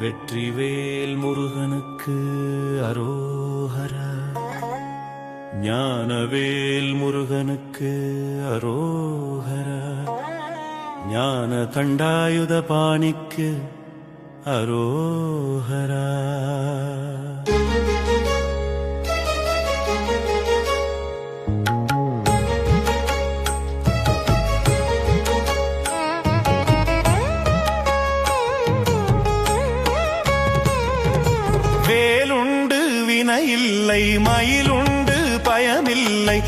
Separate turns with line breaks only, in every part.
வெற்றிவேல் முருகனுக்கு அரோஹரா. ஞானவேல் முருகனுக்கு அரோஹரா. ஞான தண்டாயுத பாணிக்கு அரோஹரா. இல்லை மயிலுண்டு பயமில்லை.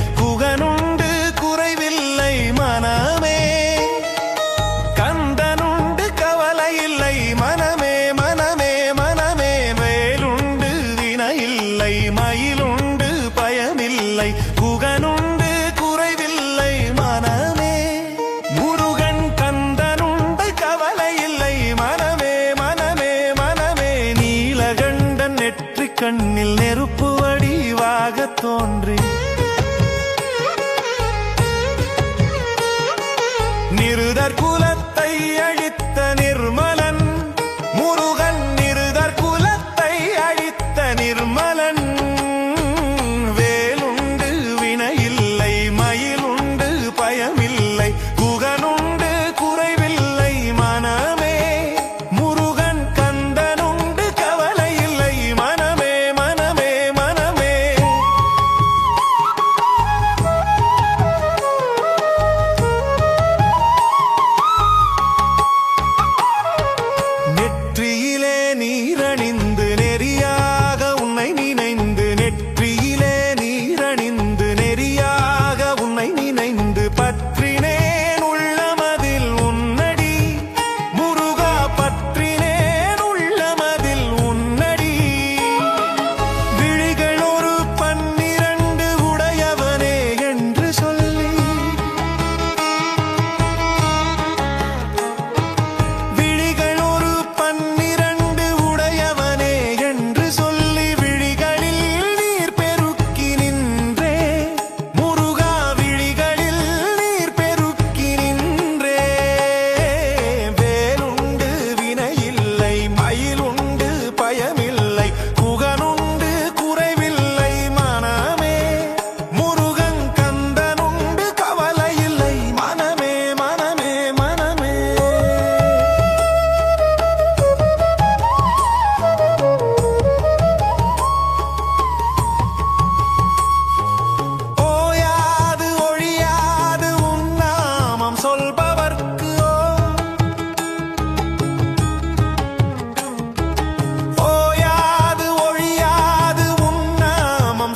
இருதர் குலத்தை அழித்த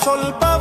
sol pa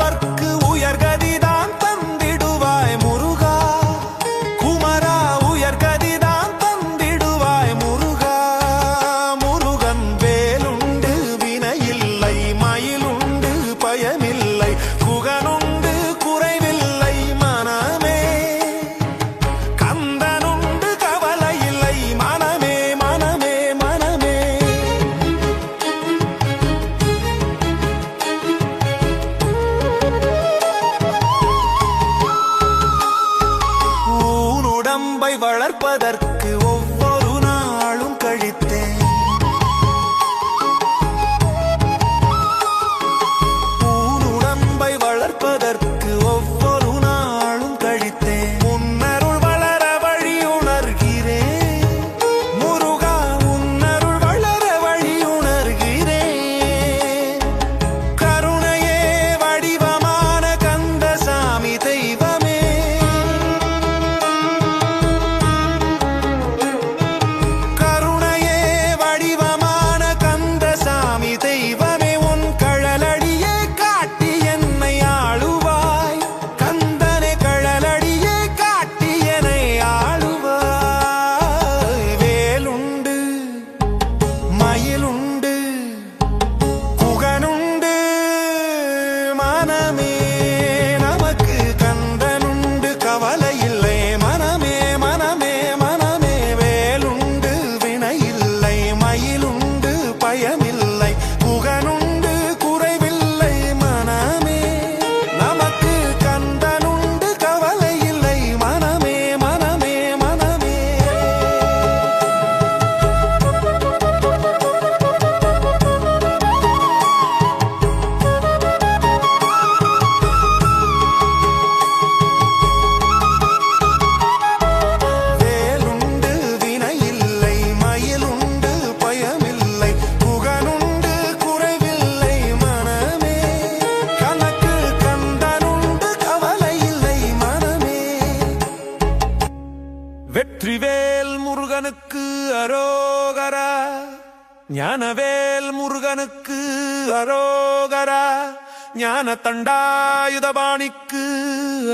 ஞான தண்டாயுதபாணிக்கு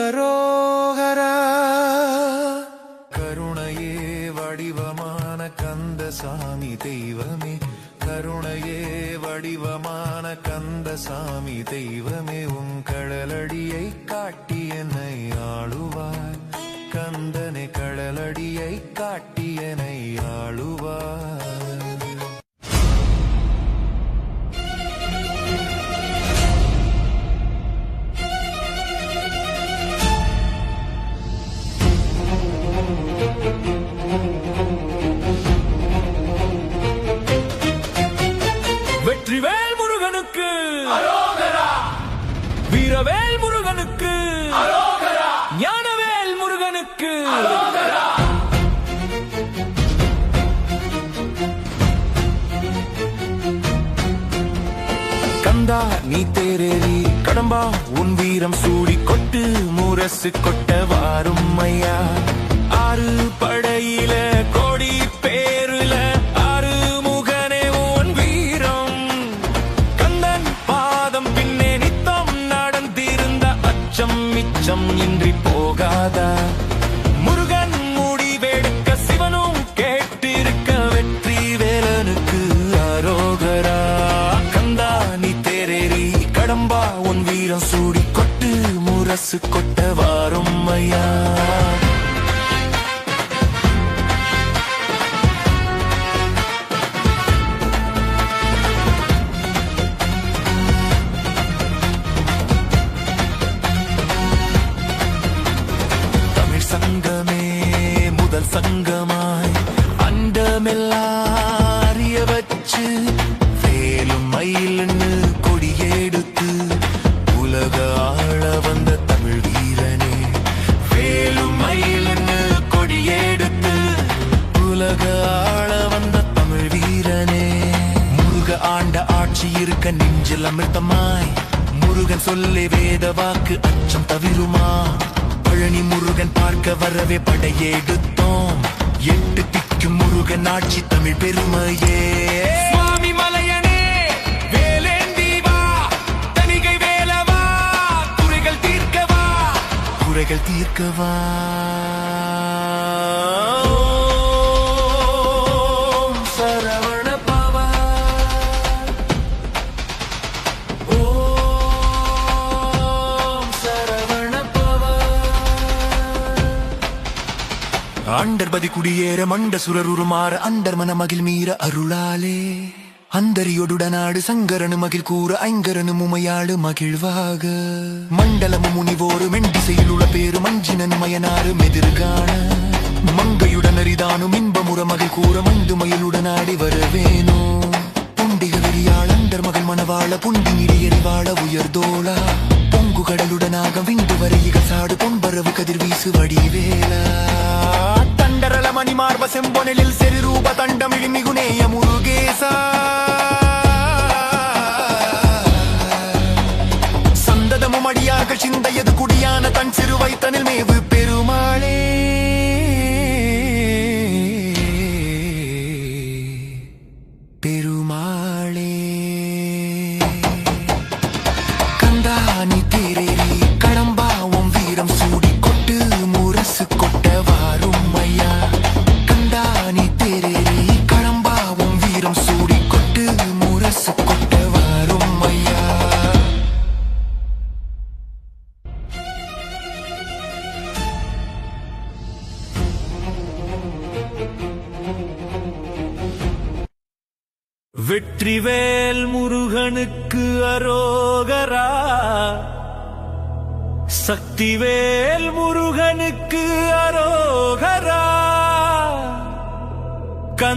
அரோகரா. கருணையே வடிவமான கந்த சாமி தெய்வமே. கருணையே வடிவமான கந்த சாமி தெய்வமே. உன் கடலடியை காட்டி என்னை ஆளுவாய். தேரேறி உன் வீரம் சூடி கொட்டு முரசு கொட்ட வாரும் ஐயா ஆறு படையில கோடி பேருல ஆறு முகனே உன் வீரம். கந்தன் பாதம் பின்னே நித்தம் நடந்திருந்த அச்சம் மிச்சம் இன்றி போகாதா? காசு கொட்ட வாரும் ஐயா. வரவே படையெடுத்தோம் எட்டு திக்கும் முருகன் ஆட்சி தமிழ் பெருமையே. சுவாமி மலையனே வேலேந்தி வா. தனிகை வேலவா. குறைகள் தீர்க்கவா. குறைகள் தீர்க்கவா. அண்டர்பதி குடியேற மண்ட சுரருமாற அண்டர் மன மகிழ் மீற அருளாலே. அந்தரியோடுடனாடு சங்கரனு மகிழ் கூற ஐங்கரனு முமையாடு மகிழ்வாக மண்டலமு முனிவோரு மெண்டிசையில் உள்ள பேரு மஞ்சினனு மயனாறு மெதிர்காண. மங்கையுடன் அரிதானும் இன்பமுற மகிழ் கூற மந்துமயிலுடனாடி வரவேனோ. புண்டிக விரியாள் அண்டர் மகள் மணவாள புண்டி நிடியறிவாள உயர்தோளா பொங்கு கடலுடனாக விந்து வரையிக சாடு பொன்பரவு கதிர் வீசு வடிவேலா. தண்டரல மணிமார்ப செம்பொனிலில் செரி ரூப தண்டமிழி மிகுநேய முருகேசா சந்ததமும் அடியாக சிந்தையது குடியான தன் சிறு வைத்தனில் மேவு பெருமாளே.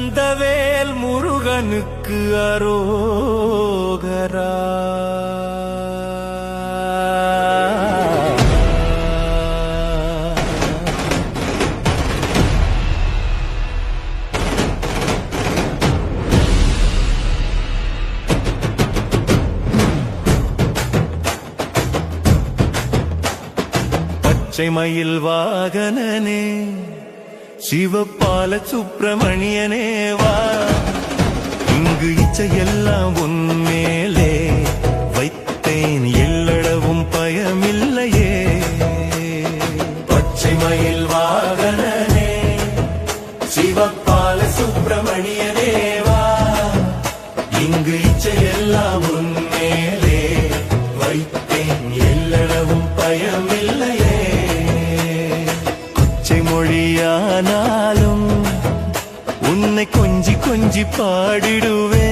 கந்தவேல் முருகனுக்கு அரோகரா. பச்சை மயில் வாகன சிவபால சுப்பிரமணியனேவா இங்கு இச்சையெல்லாம் ஒன்று அஞ்சி பாடிடுவே.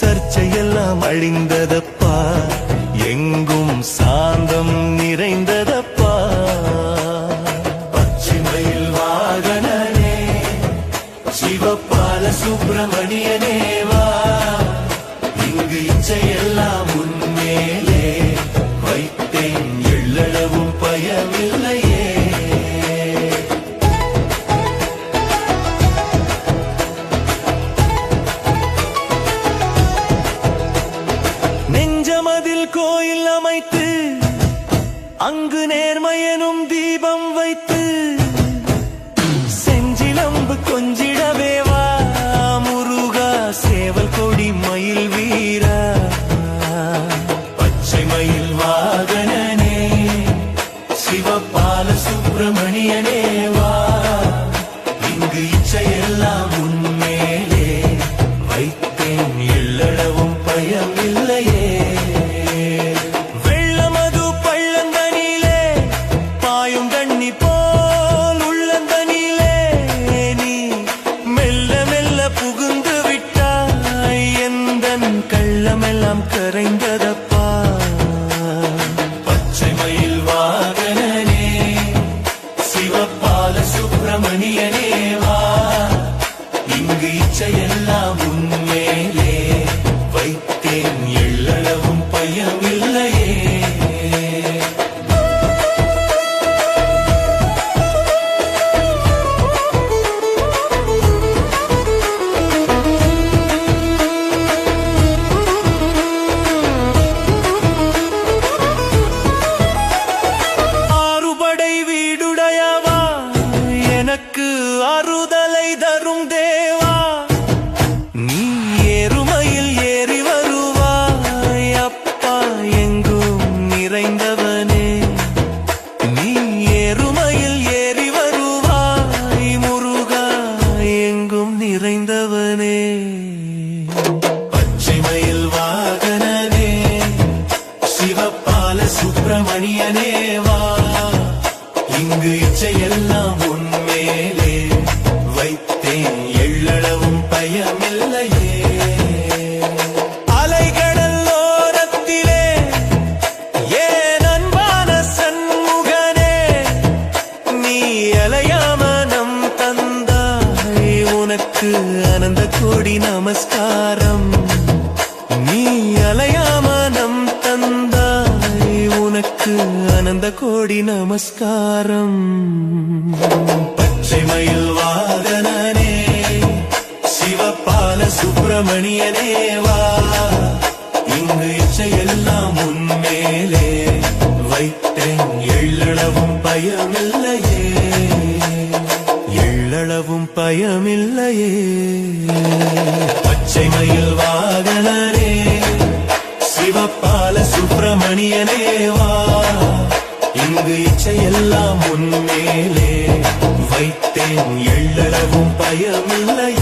சர்ச்சையெல்லாம் அழிந்ததப்பா. எங்கும் சாந்தம் நிறைந்ததப்பா. பச்சிமையில் வாகனே சிவப்பால சுப்பிரமணியனேவா இங்கு இச்சையெல்லாம் உன்மேலே ஆனந்த கோடி நமஸ்காரம். பச்சை மயில் வாகனே சிவப்பால சுப்பிரமணியனே வா. இங்கு இச்சையெல்லாம் உன்மேலே வைத்தேன் எள்ளளவும் பயமில்லையே. எள்ளளவும் பயமில்லையே. பச்சை மயில் வாகனே சிவப்பால சுப்பிரமணியனே வா. அழகு இச்சையெல்லாம் உன்மேலே வைத்தேன். எள்ளளவும்
பயமில்லை.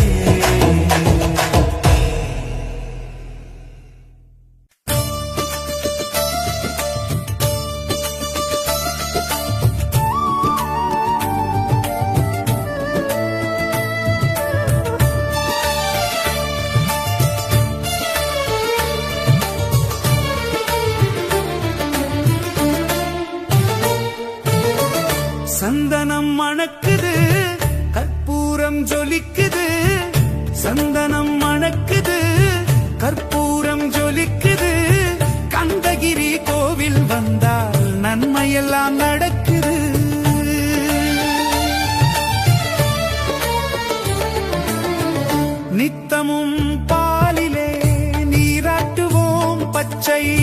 noche y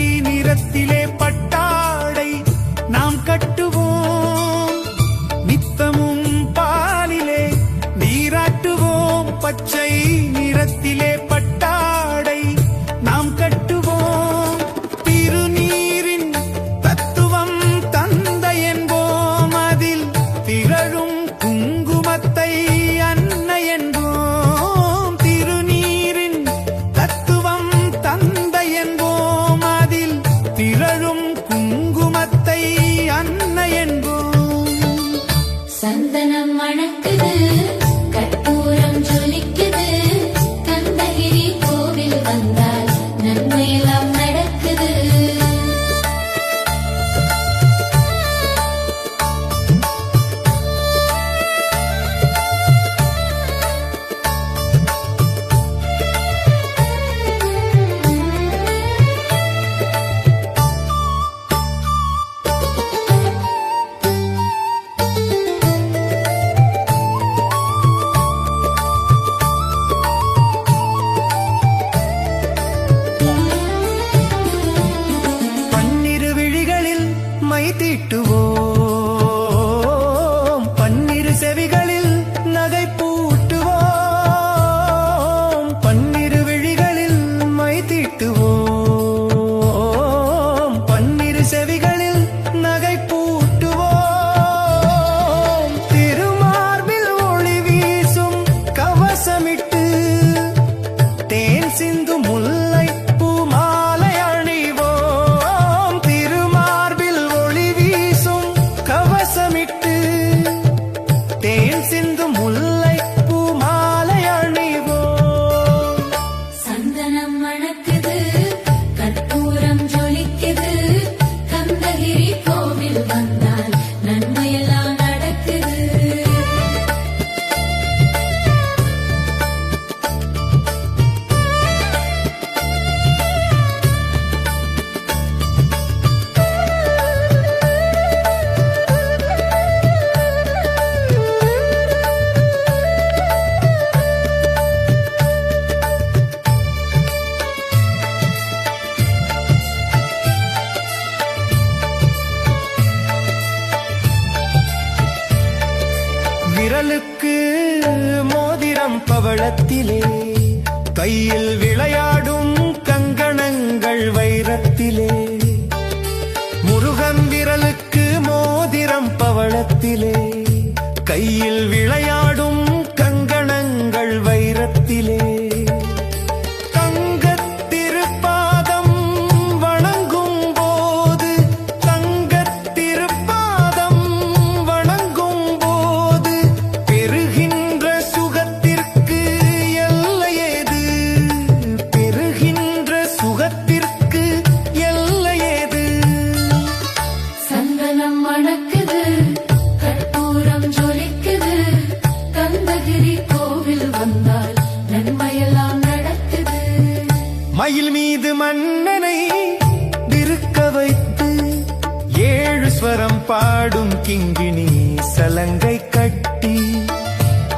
கட்டும் கிங்கினி சலங்கை கட்டி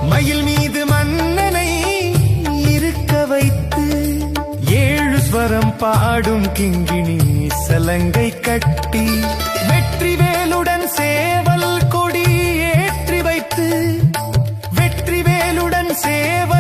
மயில் மீது மன்னனை இருக்க வைத்து ஏழு ஸ்வரம் பாடும் கிங்கினி சலங்கை கட்டி வெற்றி வேலுடன் சேவல் கொடி ஏற்றி வைத்து வெற்றி வேலுடன் சேவல்